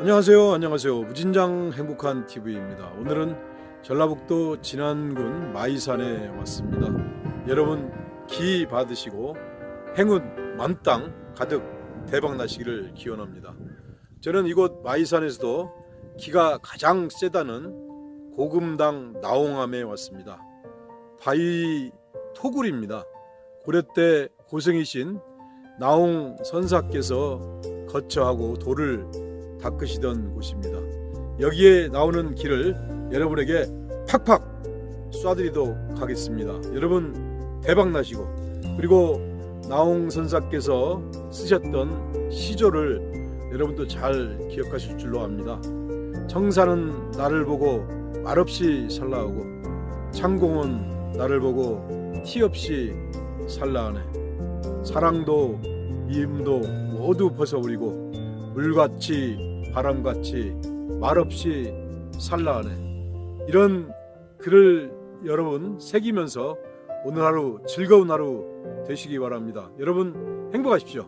안녕하세요. 안녕하세요. 무진장 행복한 TV입니다. 오늘은 전라북도 진안군 마이산에 왔습니다. 여러분 기 받으시고 행운 만땅 가득 대박 나시기를 기원합니다. 저는 이곳 마이산에서도 기가 가장 세다는 고금당 나홍암에 왔습니다. 바위 토굴입니다. 고려 때 고생이신 나홍 선사께서 거처하고 돌을 닦으시던 곳입니다. 여기에 나오는 길을 여러분에게 팍팍 쏴드리도록 하겠습니다. 여러분 대박 나시고 그리고 나홍 선사께서 쓰셨던 시조를 여러분도 잘 기억하실 줄로 압니다. 청산은 나를 보고 말없이 살라오고 창공은 나를 보고 티 없이 살라하네. 사랑도 미움도 모두 벗어버리고 물같이 바람같이 말없이 살라하네. 이런 글을 여러분 새기면서 오늘 하루 즐거운 하루 되시기 바랍니다. 여러분 행복하십시오.